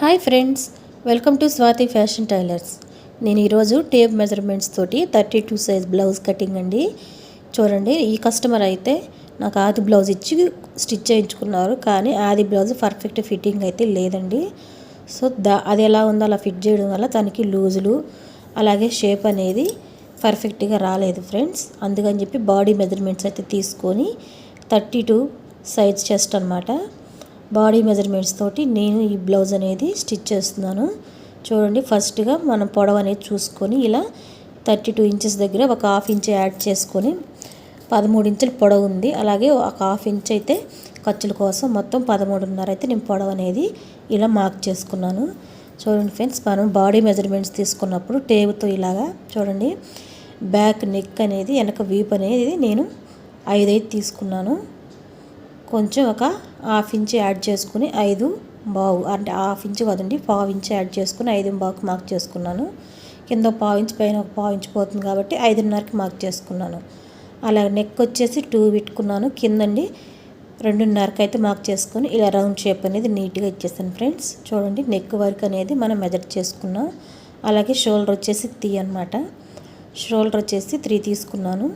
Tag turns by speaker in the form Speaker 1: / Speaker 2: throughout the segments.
Speaker 1: Hi friends welcome to Swathi fashion tailors. నేను ఈరోజు tape measurements తోటి thirty two size blouse cutting అండి. చూడండి ఈ కస్టమర్ అయితే నాకు ఆది బ్లౌజ్ ఇచ్చి స్టిచ్ చేయించుకున్నారు కానీ ఆది బ్లౌజ్ పర్ఫెక్ట్ ఫిట్టింగ్ అయితే లేదండి. సో దా అది ఎలా ఉందో అలా ఫిట్ చేయడం వల్ల తనకి లూజులు అలాగే షేప్ అనేది పర్ఫెక్ట్గా రాలేదు ఫ్రెండ్స్. అందుకని చెప్పి బాడీ మెజర్మెంట్స్ అయితే తీసుకొని థర్టీ టూ సైజ్ చెస్ట్ అనమాట బాడీ మెజర్మెంట్స్ తోటి నేను ఈ బ్లౌజ్ అనేది స్టిచ్ చేస్తున్నాను. చూడండి ఫస్ట్గా మనం పొడవు అనేది చూసుకొని ఇలా థర్టీ టూ ఇంచెస్ దగ్గర ఒక హాఫ్ ఇంచ్ యాడ్ చేసుకొని పదమూడు ఇంచులు పొడవు ఉంది. అలాగే ఒక హాఫ్ ఇంచ్ అయితే ఖర్చుల కోసం మొత్తం పదమూడున్నర అయితే నేను పొడవు అనేది ఇలా మార్క్ చేసుకున్నాను. చూడండి ఫ్రెండ్స్ మనం బాడీ మెజర్మెంట్స్ తీసుకున్నప్పుడు టేబుతో ఇలాగా చూడండి బ్యాక్ నెక్ అనేది వెనక వీప్ అనేది నేను ఐదైదు తీసుకున్నాను. కొంచెం ఒక హాఫ్ ఇంచ్ యాడ్ చేసుకుని ఐదు బావు అంటే హాఫ్ ఇంచ్ కదండి పావు ఇంచ్ యాడ్ చేసుకుని ఐదు బావుకి మార్క్ చేసుకున్నాను. కింద పావు ఇంచ్ పైన ఒక పావు ఇంచ్ పోతుంది కాబట్టి ఐదున్నరకి మార్క్ చేసుకున్నాను. అలాగే నెక్ వచ్చేసి టూ పెట్టుకున్నాను. కిందండి రెండున్నరకు అయితే మార్క్ చేసుకొని ఇలా రౌండ్ షేప్ అనేది నీట్గా ఇచ్చేస్తాను ఫ్రెండ్స్. చూడండి నెక్ వర్క్ అనేది మనం మెజర్ చేసుకున్నాం. అలాగే షోల్డర్ వచ్చేసి త్రీ అనమాట షోల్డర్ వచ్చేసి త్రీ తీసుకున్నాను.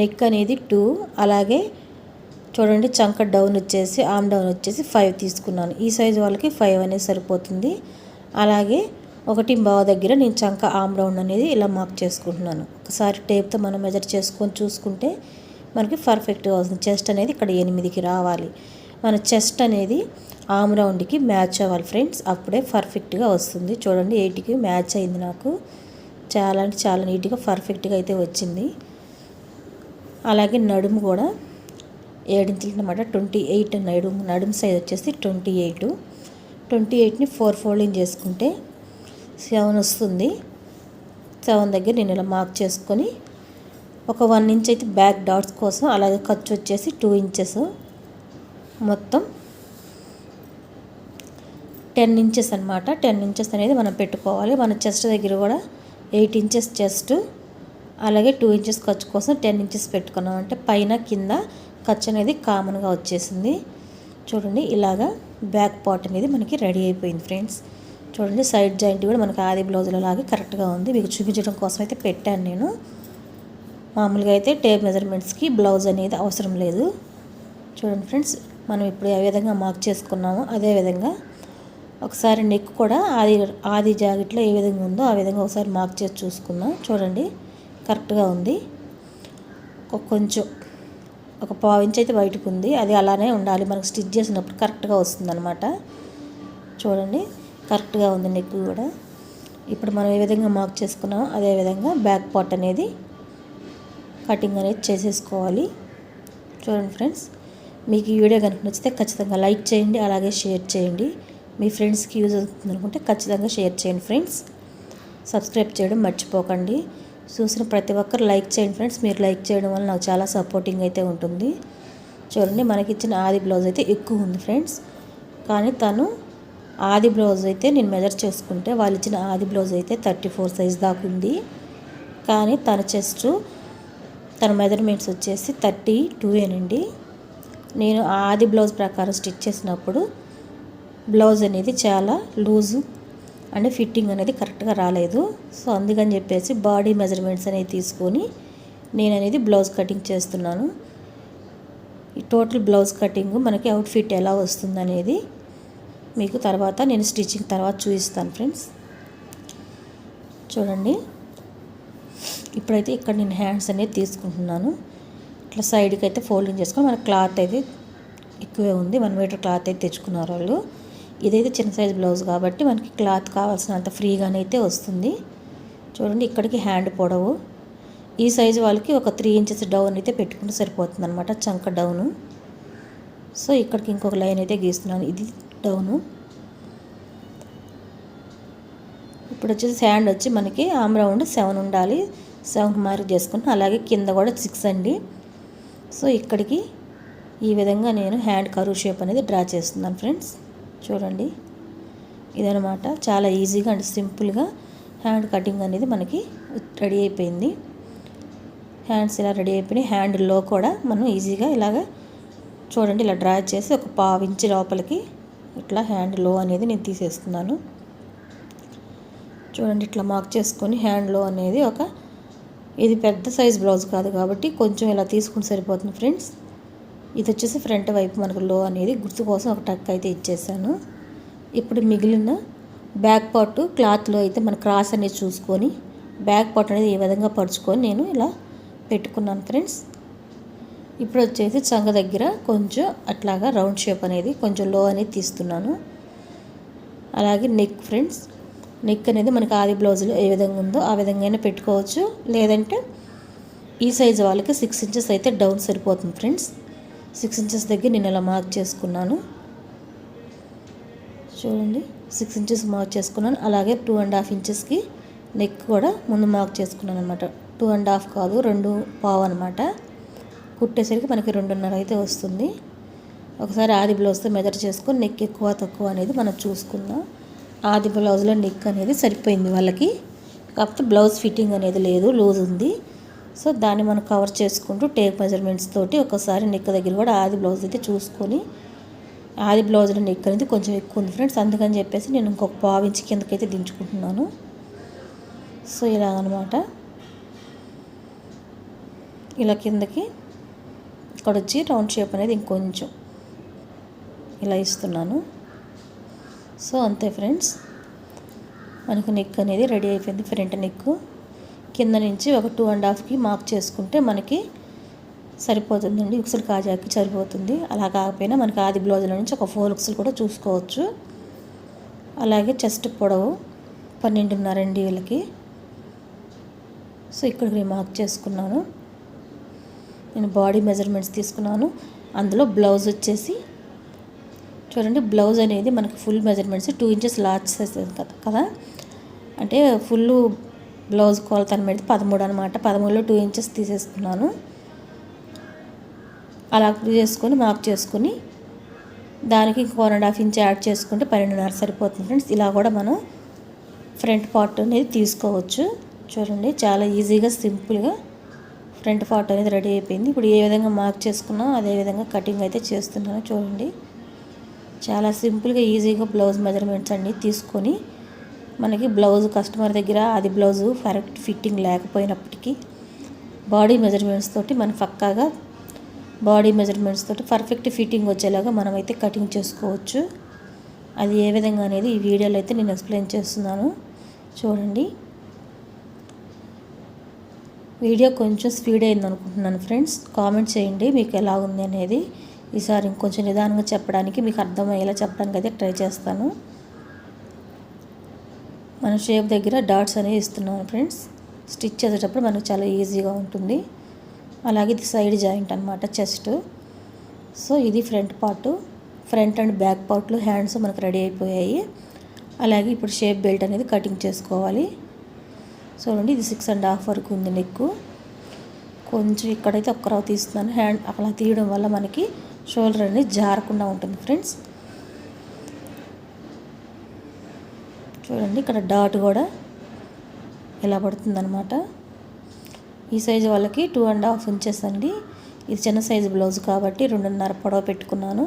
Speaker 1: నెక్ అనేది టూ అలాగే చూడండి చంక డౌన్ వచ్చేసి ఆమ్ డౌన్ వచ్చేసి ఫైవ్ తీసుకున్నాను. ఈ సైజు వాళ్ళకి ఫైవ్ అనేది సరిపోతుంది. అలాగే ఒకటి బావ దగ్గర నేను చంక ఆమ్ డౌన్ అనేది ఇలా మార్క్ చేసుకుంటున్నాను. ఒకసారి టేప్తో మనం మెజర్ చేసుకొని చూసుకుంటే మనకి పర్ఫెక్ట్గా వస్తుంది. చెస్ట్ అనేది ఇక్కడ ఎనిమిదికి రావాలి. మన చెస్ట్ అనేది ఆమ్ రౌండ్కి మ్యాచ్ అవ్వాలి ఫ్రెండ్స్ అప్పుడే పర్ఫెక్ట్గా వస్తుంది. చూడండి ఎయిట్కి మ్యాచ్ అయింది నాకు. చాలా అంటే చాలా నీట్గా పర్ఫెక్ట్గా అయితే వచ్చింది. అలాగే నడుము కూడా ఏడించులు అనమాట ట్వంటీ ఎయిట్ నడుము నడుము సైజ్ వచ్చేసి ట్వంటీ ఎయిట్. ట్వంటీ ఎయిట్ని ఫోర్ ఫోల్డింగ్ చేసుకుంటే సెవెన్ వస్తుంది. సెవెన్ దగ్గర నేను ఇలా మార్క్ చేసుకొని ఒక వన్ ఇంచ్ అయితే బ్యాక్ డాట్స్ కోసం అలాగే ఖర్చు వచ్చేసి టూ ఇంచెస్ మొత్తం టెన్ ఇంచెస్ అనమాట టెన్ ఇంచెస్ అనేది మనం పెట్టుకోవాలి. మన చెస్ట్ దగ్గర కూడా ఎయిట్ ఇంచెస్ చెస్ట్ అలాగే టూ ఇంచెస్ ఖర్చు కోసం టెన్ ఇంచెస్ పెట్టుకున్నాం. అంటే పైన కింద ఖర్చు అనేది కామన్గా వచ్చేసింది. చూడండి ఇలాగా బ్యాక్ పార్ట్ అనేది మనకి రెడీ అయిపోయింది ఫ్రెండ్స్. చూడండి సైడ్ జాయింట్ కూడా మనకి ఆది బ్లౌజ్లో లాగే కరెక్ట్గా ఉంది. మీకు చూపించడం కోసం అయితే పెట్టాను నేను. మామూలుగా అయితే టేప్ మెజర్మెంట్స్కి బ్లౌజ్ అనేది అవసరం లేదు. చూడండి ఫ్రెండ్స్ మనం ఇప్పుడు ఏ విధంగా మార్క్ చేసుకున్నామో అదే విధంగా ఒకసారి నెక్ కూడా ఆది ఆది జాకెట్లో ఏ విధంగా ఉందో ఆ విధంగా ఒకసారి మార్క్ చేసి చూసుకుందాం. చూడండి కరెక్ట్గా ఉంది. కొంచెం ఒక పావు ఇంచ్ అయితే బయటకు ఉంది. అది అలానే ఉండాలి. మనకు స్టిచ్ చేసినప్పుడు కరెక్ట్గా వస్తుంది అనమాట చూడండి. కరెక్ట్గా ఉంది నెక్ కూడా. ఇప్పుడు మనం ఏ విధంగా మార్క్ చేసుకున్నామో అదే విధంగా బ్యాక్ పార్ట్ అనేది కటింగ్ అనేది చేసేసుకోవాలి. చూడండి ఫ్రెండ్స్. మీకు ఈ వీడియో కనుక నచ్చితే ఖచ్చితంగా లైక్ చేయండి. అలాగే షేర్ చేయండి. మీ ఫ్రెండ్స్కి యూజ్ అవుతుంది అనుకుంటే ఖచ్చితంగా షేర్ చేయండి ఫ్రెండ్స్. సబ్స్క్రైబ్ చేయడం మర్చిపోకండి. చూసిన ప్రతి ఒక్కరు లైక్ చేయండి ఫ్రెండ్స్. మీరు లైక్ చేయడం వల్ల నాకు చాలా సపోర్టింగ్ అయితే ఉంటుంది. చూడండి మనకి ఇచ్చిన ఆది బ్లౌజ్ అయితే ఎక్కువ ఉంది ఫ్రెండ్స్. కానీ తను ఆది బ్లౌజ్ అయితే నేను మెజర్ చేసుకుంటే వాళ్ళు ఇచ్చిన ఆది బ్లౌజ్ అయితే థర్టీ ఫోర్ సైజ్ దాకా ఉంది. కానీ తన చెస్ట్ తన మెజర్మెంట్స్ వచ్చేసి థర్టీ టూ నేను ఆది బ్లౌజ్ ప్రకారం స్టిచ్ చేసినప్పుడు బ్లౌజ్ అనేది చాలా లూజు అంటే ఫిట్టింగ్ అనేది కరెక్ట్గా రాలేదు. సో అందుకని చెప్పేసి బాడీ మెజర్మెంట్స్ అనేవి తీసుకొని నేను అనేది బ్లౌజ్ కటింగ్ చేస్తున్నాను. ఈ టోటల్ బ్లౌజ్ కటింగ్ మనకి అవుట్ఫిట్ ఎలా వస్తుంది అనేది మీకు తర్వాత నేను స్టిచ్చింగ్ తర్వాత చూపిస్తాను ఫ్రెండ్స్. చూడండి. ఇప్పుడైతే ఇక్కడ నేను హ్యాండ్స్ అనేది తీసుకుంటున్నాను. ఇట్లా సైడ్కి అయితే ఫోల్డింగ్ చేసుకొని మన క్లాత్ అయితే ఎక్కువే ఉంది. వన్ మీటర్ క్లాత్ అయితే తెచ్చుకున్నారు వాళ్ళు. ఇదైతే చిన్న సైజ్ బ్లౌజ్ కాబట్టి మనకి క్లాత్ కావాల్సినంత ఫ్రీగానే అయితే వస్తుంది. చూడండి ఇక్కడికి హ్యాండ్ పొడవు. ఈ సైజు వాళ్ళకి ఒక త్రీ ఇంచెస్ డౌన్ అయితే పెట్టుకుంటే సరిపోతుంది అనమాట చంక డౌను. సో ఇక్కడికి ఇంకొక లైన్ అయితే గీస్తున్నాను ఇది డౌను. ఇప్పుడు వచ్చేసి హ్యాండ్ వచ్చి మనకి ఆమ్ రౌండ్ సెవెన్ ఉండాలి. సెవెన్ మార్క్ చేసుకుని అలాగే కింద కూడా సిక్స్ అండి. సో ఇక్కడికి ఈ విధంగా నేను హ్యాండ్ కరువు షేప్ అనేది డ్రా చేస్తున్నాను ఫ్రెండ్స్. చూడండి. ఇదనమాట చాలా ఈజీగా అండ్ సింపుల్గా హ్యాండ్ కటింగ్ అనేది మనకి రెడీ అయిపోయింది. హ్యాండ్స్ ఇలా రెడీ అయిపోయినాయి. హ్యాండ్లో కూడా మనం ఈజీగా ఇలాగ చూడండి ఇలా డ్రా చేసి ఒక పావు ఇంచి లోపలికి ఇట్లా హ్యాండ్లో అనేది నేను తీసేస్తున్నాను. చూడండి ఇట్లా మార్క్ చేసుకొని హ్యాండ్లో అనేది ఒక ఇది పెద్ద సైజ్ బ్లౌజ్ కాదు కాబట్టి కొంచెం ఇలా తీసుకుని సరిపోతుంది ఫ్రెండ్స్. ఇది వచ్చేసి ఫ్రంట్ వైపు మనకు లో అనేది గుర్తు కోసం ఒక టక్ అయితే ఇచ్చేసాను. ఇప్పుడు మిగిలిన బ్యాక్ పార్ట్ క్లాత్లో అయితే మన క్రాస్ అనేది చూసుకొని బ్యాక్ పార్ట్ అనేది ఈ విధంగా పరుచుకొని నేను ఇలా పెట్టుకున్నాను ఫ్రెండ్స్. ఇప్పుడు వచ్చేసి చంగ దగ్గర కొంచెం అట్లాగా రౌండ్ షేప్ అనేది కొంచెం లో అనేది తీస్తున్నాను. అలాగే నెక్ ఫ్రెండ్స్ నెక్ అనేది మనకి ఆది బ్లౌజ్లో ఏ విధంగా ఉందో ఆ విధంగానే పెట్టుకోవచ్చు. లేదంటే ఈ సైజు వాళ్ళకి సిక్స్ ఇంచెస్ అయితే డౌన్ సరిపోతుంది ఫ్రెండ్స్. సిక్స్ ఇంచెస్ దగ్గర నేను ఇలా మార్క్ చేసుకున్నాను. చూడండి సిక్స్ ఇంచెస్ మార్క్ చేసుకున్నాను. అలాగే టూ అండ్ హాఫ్ ఇంచెస్కి నెక్ కూడా ముందు మార్క్ చేసుకున్నాను అనమాట టూ అండ్ హాఫ్ కాదు రెండు పావు అనమాట కుట్టేసరికి మనకి రెండున్నర అయితే వస్తుంది. ఒకసారి ఆది బ్లౌజ్తో మెజర్ చేసుకొని నెక్ ఎక్కువ తక్కువ అనేది మనం చూసుకుందాం. ఆది బ్లౌజ్లో నెక్ అనేది సరిపోయింది వాళ్ళకి. కాకపోతే బ్లౌజ్ ఫిట్టింగ్ అనేది లేదు లూజ్ ఉంది. సో దాన్ని మనం కవర్ చేసుకుంటూ టేప్ మెజర్మెంట్స్ తోటి ఒకసారి నెక్ దగ్గర కూడా ఆది బ్లౌజ్ అయితే చూసుకొని ఆది బ్లౌజ్లో నెక్ అనేది కొంచెం ఎక్కువ ఉంది ఫ్రెండ్స్. అందుకని చెప్పేసి నేను ఇంకొక పావించి కిందకైతే దించుకుంటున్నాను. సో ఇలాగనమాట. ఇలా కిందకి ఇక్కడ వచ్చి రౌండ్ షేప్ అనేది ఇంకొంచెం ఇలా ఇస్తున్నాను. సో అంతే ఫ్రెండ్స్. మనకు నెక్ అనేది రెడీ అయిపోయింది. ఫ్రంట్ నెక్ కింద నుంచి ఒక టూ అండ్ హాఫ్కి మార్క్ చేసుకుంటే మనకి సరిపోతుందండి. ఉక్సులు కాజాకి సరిపోతుంది. అలా కాకపోయినా మనకి ఆది బ్లౌజుల నుంచి ఒక ఫోర్ ఉక్సులు కూడా చూసుకోవచ్చు. అలాగే చెస్ట్ పొడవు పన్నెండున్నర అండి వీళ్ళకి. సో ఇక్కడ నేను మార్క్ చేసుకున్నాను. నేను బాడీ మెజర్మెంట్స్ తీసుకున్నాను. అందులో బ్లౌజ్ వచ్చేసి చూడండి బ్లౌజ్ అనేది మనకి full measurements two inches large size కదా. కదా అంటే ఫుల్ బ్లౌజ్ కొలత అనేది పదమూడు అనమాట పదమూడులో టూ ఇంచెస్ తీసేసుకున్నాను. అలా చేసుకొని మార్క్ చేసుకొని దానికి ఇంకో one and half inch add చేసుకుంటే పన్నెండున్నర సరిపోతుంది ఫ్రెండ్స్ ఇలా కూడా మనం ఫ్రంట్ పార్ట్ అనేది తీసుకోవచ్చు. చూడండి చాలా ఈజీగా సింపుల్గా ఫ్రంట్ పార్ట్ అనేది రెడీ అయిపోయింది. ఇప్పుడు ఏ విధంగా మార్క్ చేసుకున్నాం అదే విధంగా కటింగ్ అయితే చేస్తున్నాను. చూడండి చాలా సింపుల్గా ఈజీగా బ్లౌజ్ మెజర్మెంట్స్ అన్నీ తీసుకొని మనకి బ్లౌజ్ కస్టమర్ దగ్గర అది బ్లౌజు కరెక్ట్ ఫిట్టింగ్ లేకపోయినప్పటికీ బాడీ మెజర్మెంట్స్ తోటి మనం పక్కాగా బాడీ మెజర్మెంట్స్ తోటి పర్ఫెక్ట్ ఫిట్టింగ్ వచ్చేలాగా మనమైతే కటింగ్ చేసుకోవచ్చు. అది ఏ విధంగా అనేది ఈ వీడియోలో అయితే నేను ఎక్స్ప్లెయిన్ చేస్తున్నాను. చూడండి. వీడియో కొంచెం స్పీడ్ అయింది అనుకుంటున్నాను ఫ్రెండ్స్. కామెంట్ చేయండి మీకు ఎలా ఉంది అనేది. ఈసారి ఇంకొంచెం నిదానంగా చెప్పడానికి మీకు అర్థమయ్యేలా చెప్పడానికి అయితే ట్రై చేస్తాను. మన షేప్ దగ్గర డాట్స్ అనేవి ఇస్తున్నాను ఫ్రెండ్స్. స్టిచ్ చేసేటప్పుడు మనకు చాలా ఈజీగా ఉంటుంది. అలాగే ఇది సైడ్ జాయింట్ అనమాట చెస్ట్. సో ఇది front part. Front and back పార్ట్లు hands మనకు రెడీ అయిపోయాయి. అలాగే ఇప్పుడు షేప్ బెల్ట్ అనేది కటింగ్ చేసుకోవాలి. చూడండి ఇది సిక్స్ అండ్ హాఫ్ వరకు ఉంది నెక్ కొంచెం ఇక్కడైతే ఒక్కరావు తీస్తున్నాను. హ్యాండ్ అలా తీయడం వల్ల మనకి షోల్డర్ అనేది జారకుండా ఉంటుంది ఫ్రెండ్స్. చూడండి ఇక్కడ డాట్ కూడా ఇలా పడుతుందనమాట ఈ సైజు వాళ్ళకి టూ అండ్ హాఫ్ ఇంచెస్ అండి. ఇది చిన్న సైజు బ్లౌజ్ కాబట్టి రెండున్నర పొడవ పెట్టుకున్నాను.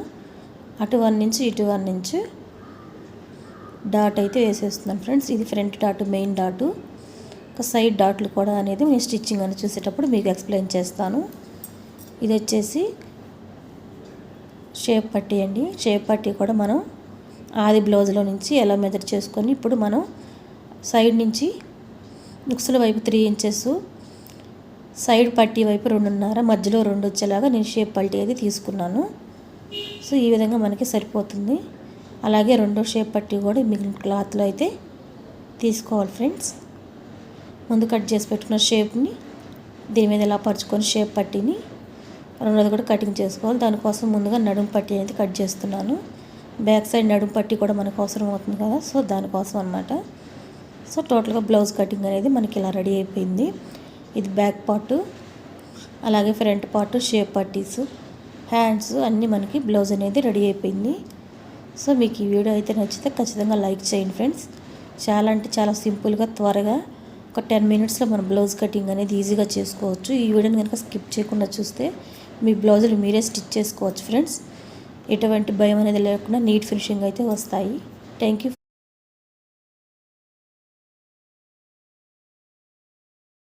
Speaker 1: అటు వన్ నుంచి ఇటు వన్ నుంచి డాట్ అయితే వేసేస్తున్నాను ఫ్రెండ్స్. ఇది ఫ్రంట్ డాట్ మెయిన్ డాటు. ఒక సైడ్ డాట్లు కూడా అనేది నేను స్టిచ్చింగ్ అని చూసేటప్పుడు మీకు ఎక్స్ప్లెయిన్ చేస్తాను. ఇది వచ్చేసి షేప్ పట్టీ అండి. షేప్ పట్టీ కూడా మనం ఆది బ్లౌజ్లో నుంచి ఎలా మెజర్ చేసుకొని ఇప్పుడు మనం సైడ్ నుంచి బుక్స్ల వైపు త్రీ ఇంచెస్ సైడ్ పట్టీ వైపు రెండున్నర మధ్యలో రెండు వచ్చేలాగా నేను షేప్ పట్టీ అది తీసుకున్నాను. సో ఈ విధంగా మనకి సరిపోతుంది. అలాగే రెండో షేప్ పట్టీ కూడా మిగిలిన క్లాత్లో అయితే తీసుకోవాలి ఫ్రెండ్స్ ముందు కట్ చేసి పెట్టుకున్న షేప్ని దీని మీద ఇలా పరుచుకొని షేప్ పట్టీని రెండోది కూడా కటింగ్ చేసుకోవాలి. దానికోసం ముందుగా నడుము పట్టీ అయితే కట్ చేస్తున్నాను. బ్యాక్ సైడ్ నడుం పట్టీ కూడా మనకు అవసరం అవుతుంది కదా సో దానికోసం అనమాట సో టోటల్గా బ్లౌజ్ కటింగ్ అనేది మనకి ఇలా రెడీ అయిపోయింది. ఇది బ్యాక్ పార్ట్ అలాగే ఫ్రంట్ పార్ట్ షేప్ పట్టీస్ హ్యాండ్స్ అన్నీ మనకి బ్లౌజ్ అనేది రెడీ అయిపోయింది. సో మీకు ఈ వీడియో అయితే నచ్చితే ఖచ్చితంగా లైక్ చేయండి ఫ్రెండ్స్. చాలా అంటే చాలా సింపుల్గా త్వరగా ఒక టెన్ మినిట్స్లో మన బ్లౌజ్ కటింగ్ అనేది ఈజీగా చేసుకోవచ్చు. ఈ వీడియోని కనుక స్కిప్ చేయకుండా చూస్తే మీ బ్లౌజులు మీరే స్టిచ్ చేసుకోవచ్చు ఫ్రెండ్స్. ఎటువంటి భయం అనేది లేకుండా నీట్ ఫినిషింగ్ అయితే వస్తాయి. Thank you